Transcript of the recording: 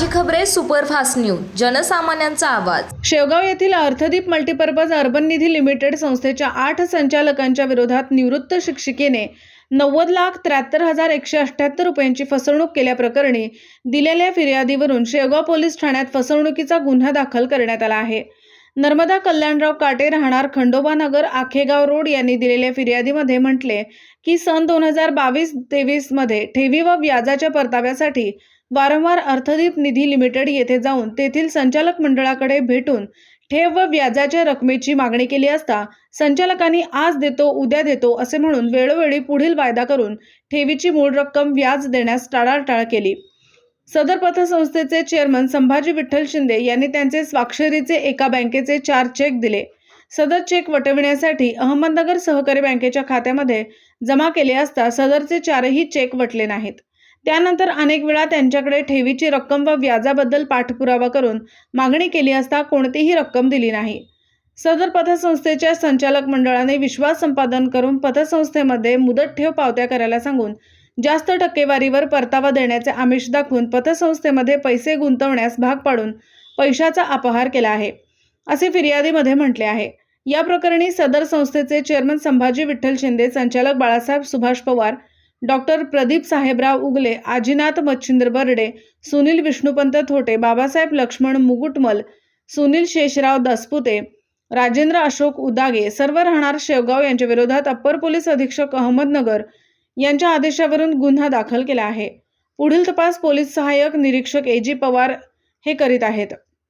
Superfast news जनसामान्यांचा आवाज. शेवगाव येथील Arthdeep multipurpose urban Nidhi limited संस्थेच्या आठ संचालकांच्या विरोधात निवृत्त शिक्षिकेने नव्वद लाख त्र्याहत्तर हजार एकशे अठ्ठ्याहत्तर रुपयांची फसवणूक केल्याप्रकरणी दिलेल्या फिर्यादीवरून शेवगाव पोलीस ठाण्यात फसवणुकीचा गुन्हा दाखल करण्यात आला आहे. नर्मदा कल्याणराव काटे राहणार खंडोबानगर आखेगाव रोड यांनी दिलेल्या फिर्यादीमध्ये म्हटले की सन दोन हजार बावीस तेवीसमध्ये ठेवी व व्याजाच्या परताव्यासाठी वारंवार अर्थदीप निधी लिमिटेड येथे जाऊन तेथील संचालक मंडळाकडे भेटून ठेव व व्याजाच्या रकमेची मागणी केली असता संचालकांनी आज देतो उद्या देतो असे म्हणून वेळोवेळी पुढील वायदा करून ठेवीची मूळ रक्कम व्याज देण्यास टाळाटाळ केली. सदर पतसंस्थेचे चेअरमन संभाजी विठ्ठल शिंदे यांनी त्यांचे स्वाक्षरीचे एका बँकेचे चार चेक दिले. सदर चेक वटविण्यासाठी अहमदनगर सहकारी बँकेच्या खात्यामध्ये जमा केले असता सदरचे चारही चेक वटले नाहीत. त्यानंतर अनेक वेळा त्यांच्याकडे ठेवीची रक्कम व व्याजाबद्दल पाठपुरावा करून मागणी केली असता कोणतीही रक्कम दिली नाही. सदर पतसंस्थेच्या संचालक मंडळाने विश्वास संपादन करून पतसंस्थेमध्ये मुदत ठेव पावत्या करायला सांगून जास्त टक्केवारीवर परतावा देण्याचे आमिष दाखवून पतसंस्थेमध्ये पैसे गुंतवण्यास भाग पाडून पैशाचा अपहार केला आहे असे फिर्यादीमध्ये म्हटले आहे. या प्रकरणी सदर संस्थेचे चेअरमन संभाजी विठ्ठल शिंदे संचालक बाळासाहेब सुभाष पवार डॉक्टर प्रदीप साहेबराव उगले आजीनाथ मच्छिंद्र बर्डे सुनील विष्णुपंत थोटे बाबासाहेब लक्ष्मण मुगुटमल सुनील शेषराव दसपुते राजेंद्र अशोक उदागे सर्व राहणार शेवगाव यांच्या विरोधात अप्पर पोलीस अधीक्षक अहमदनगर यांच्या आदेशावरून गुन्हा दाखल केला आहे. पुढील तपास पोलीस सहाय्यक निरीक्षक ए. जी. पवार हे करीत आहेत.